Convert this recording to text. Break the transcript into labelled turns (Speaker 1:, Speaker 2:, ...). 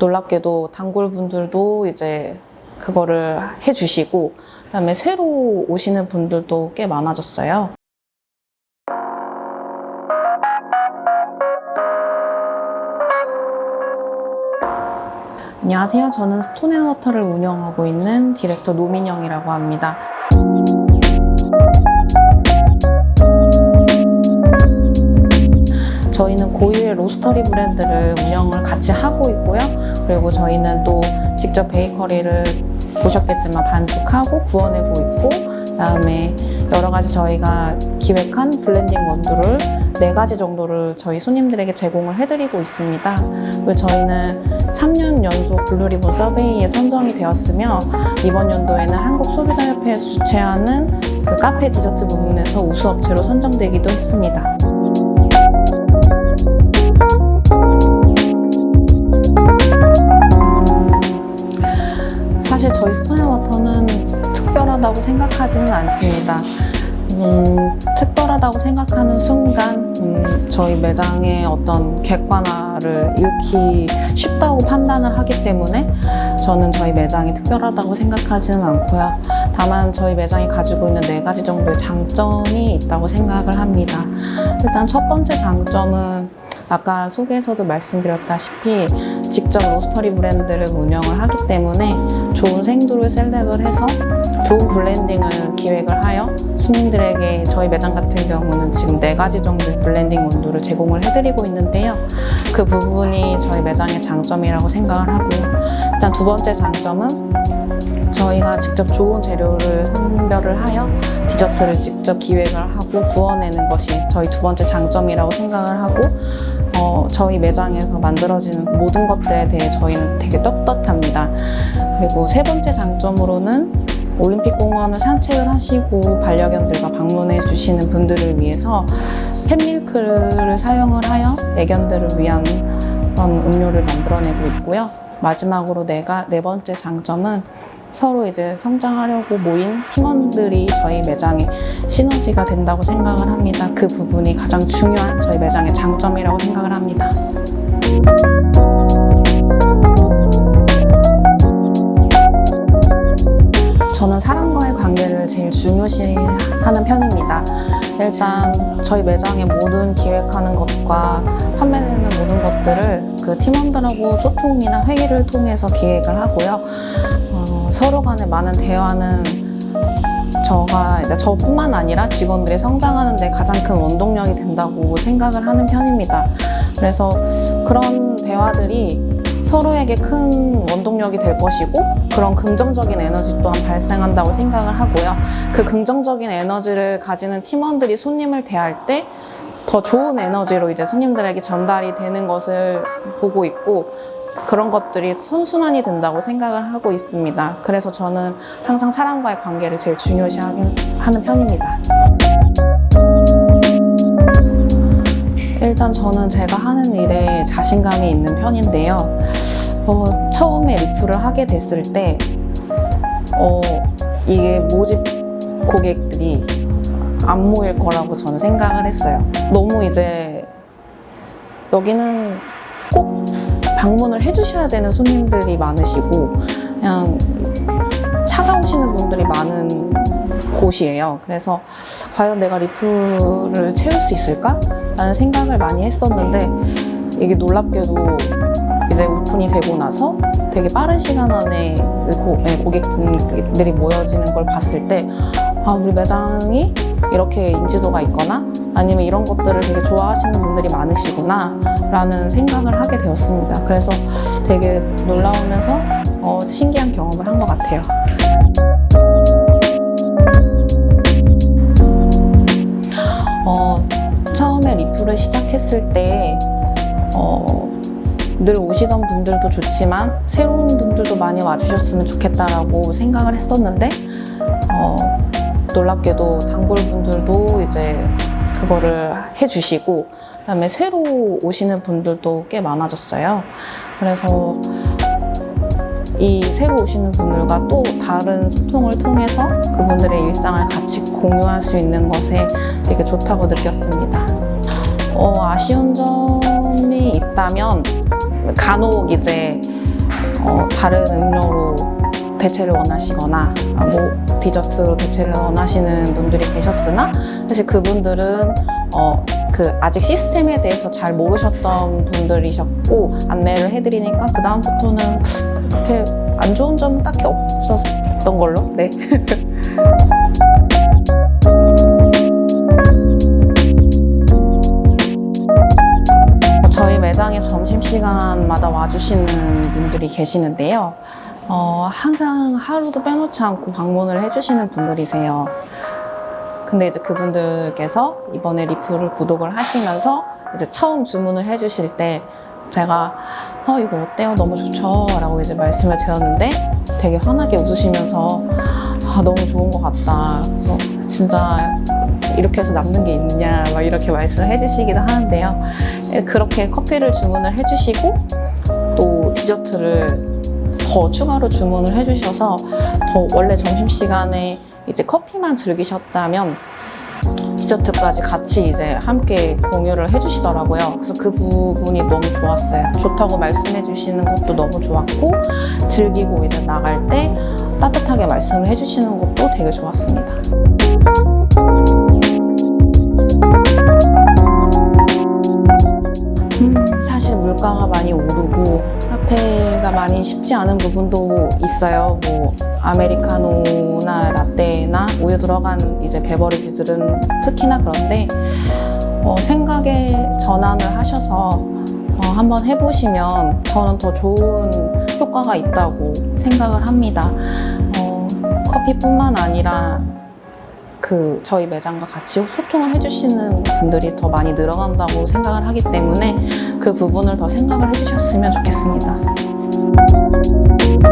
Speaker 1: 놀랍게도 단골분들도 이제 그거를 해주시고 그다음에 새로 오시는 분들도 꽤 많아졌어요. 안녕하세요. 저는 스톤앤워터를 운영하고 있는 디렉터 노민영이라고 합니다. 저희는 고유의 로스터리 브랜드를 운영을 같이 하고 있고요. 그리고 저희는 또 직접 베이커리를 보셨겠지만 반죽하고 구워내고 있고, 그다음에 여러 가지 저희가 기획한 블렌딩 원두를 네 가지 정도를 저희 손님들에게 제공을 해드리고 있습니다. 그리고 저희는 3년 연속 블루리본 서베이에 선정이 되었으며 이번 연도에는 한국소비자협회에서 주최하는 그 카페 디저트 부문에서 우수업체로 선정되기도 했습니다. 사실 저희 스톤앤워터는 특별하다고 생각하지는 않습니다. 음, 특별하다고 생각하는 순간 음, 저희 매장의 어떤 객관화를 잃기 쉽다고 판단을 하기 때문에 저는 저희 매장이 특별하다고 생각하지는 않고요. 다만 저희 매장이 가지고 있는 네 가지 정도의 장점이 있다고 생각을 합니다. 일단 첫 번째 장점은 아까 소개에서도 말씀드렸다시피 직접 로스터리 브랜드를 운영을 하기 때문에 좋은 생두를 셀렉을 해서 좋은 블렌딩을 기획을 하여 손님들에게 저희 매장 같은 경우는 지금 네 가지 정도의 블렌딩 원두를 제공을 해드리고 있는데요. 그 부분이 저희 매장의 장점이라고 생각을 하고요. 일단 두 번째 장점은 저희가 직접 좋은 재료를 선별을 하여 디저트를 직접 기획을 하고 구워내는 것이 저희 두 번째 장점이라고 생각을 하고 어, 저희 매장에서 만들어지는 모든 것들에 대해 저희는 되게 떳떳합니다. 그리고 세 번째 장점으로는 올림픽 공원을 산책을 하시고 반려견들과 방문해 주시는 분들을 위해서 팬밀크를 사용을 하여 애견들을 위한 그런 음료를 만들어내고 있고요. 마지막으로 내가 네 번째 장점은 서로 이제 성장하려고 모인 팀원들이 저희 매장에 시너지가 된다고 생각을 합니다. 그 부분이 가장 중요한 저희 매장의 장점이라고 생각을 합니다. 저는 사람과의 관계를 제일 중요시하는 편입니다. 일단 저희 매장의 모든 기획하는 것과 판매되는 모든 것들을 그 팀원들하고 소통이나 회의를 통해서 기획을 하고요. 어, 서로 간에 많은 대화는 저가 이제 저뿐만 아니라 직원들이 성장하는 데 가장 큰 원동력이 된다고 생각을 하는 편입니다. 그래서 그런 대화들이 서로에게 큰 원동력이 될 것이고 그런 긍정적인 에너지 또한 발생한다고 생각을 하고요. 그 긍정적인 에너지를 가지는 팀원들이 손님을 대할 때 더 좋은 에너지로 이제 손님들에게 전달이 되는 것을 보고 있고 그런 것들이 선순환이 된다고 생각을 하고 있습니다. 그래서 저는 항상 사람과의 관계를 제일 중요시 하는 편입니다. 일단 저는 제가 하는 일에 자신감이 있는 편인데요. 어, 처음에 리프를 하게 됐을 때, 어, 이게 모집 고객들이 안 모일 거라고 저는 생각을 했어요. 너무 이제 여기는 꼭 방문을 해주셔야 되는 손님들이 많으시고, 그냥 찾아오시는 분들이 많은 곳이에요. 그래서 과연 내가 리프를 채울 수 있을까? 라는 생각을 많이 했었는데, 이게 놀랍게도 이제 오픈이 되고 나서 되게 빠른 시간 안에 고, 네, 고객들이 모여지는 걸 봤을 때, 아, 우리 매장이 이렇게 인지도가 있거나 아니면 이런 것들을 되게 좋아하시는 분들이 많으시구나 라는 생각을 하게 되었습니다. 그래서 되게 놀라우면서 어, 신기한 경험을 한 것 같아요. 어, 처음에 리프를 시작했을 때, 어, 늘 오시던 분들도 좋지만 새로운 분들도 많이 와주셨으면 좋겠다라고 생각을 했었는데, 어, 놀랍게도 단골분들도 이제 그거를 해주시고, 그다음에 새로 오시는 분들도 꽤 많아졌어요. 그래서 이 새로 오시는 분들과 또 다른 소통을 통해서 그분들의 일상을 같이 공유할 수 있는 것에 되게 좋다고 느꼈습니다. 어, 아쉬운 점이 있다면 간혹 이제 어, 다른 음료로 대체를 원하시거나 아, 뭐 디저트로 대체를 원하시는 분들이 계셨으나 사실 그분들은 어, 그 아직 시스템에 대해서 잘 모르셨던 분들이셨고 안내를 해드리니까 그 다음부터는 그렇게 안 좋은 점은 딱히 없었던 걸로 네. 저희 매장에 점심시간마다 와주시는 분들이 계시는데요. 어, 항상 하루도 빼놓지 않고 방문을 해주시는 분들이세요. 근데 이제 그분들께서 이번에 리플을 구독을 하시면서 이제 처음 주문을 해주실 때 제가 어, 이거 어때요? 너무 좋죠? 라고 이제 말씀을 드렸는데 되게 환하게 웃으시면서 아, 너무 좋은 것 같다. 그래서 진짜 이렇게 해서 남는 게 있느냐 막 이렇게 말씀을 해주시기도 하는데요. 예, 그렇게 커피를 주문을 해주시고 또 디저트를 더 추가로 주문을 해주셔서 더 원래 점심시간에 이제 커피만 즐기셨다면 디저트까지 같이 이제 함께 공유를 해주시더라고요. 그래서 그 부분이 너무 좋았어요. 좋다고 말씀해 주시는 것도 너무 좋았고, 즐기고 이제 나갈 때 따뜻하게 말씀을 해주시는 것도 되게 좋았습니다. 음, 사실 물가가 많이 오르고 카페가 많이 쉽지 않은 부분도 있어요. 뭐 아메리카노나 라떼나 우유 들어간 이제 베버리지들은 특히나 그런데 어, 생각에 전환을 하셔서 어, 한번 해보시면 저는 더 좋은 효과가 있다고 생각을 합니다. 어, 커피뿐만 아니라 그 저희 매장과 같이 소통을 해주시는 분들이 더 많이 늘어난다고 생각을 하기 때문에 그 부분을 더 생각을 해주셨으면 좋겠습니다. Thank you.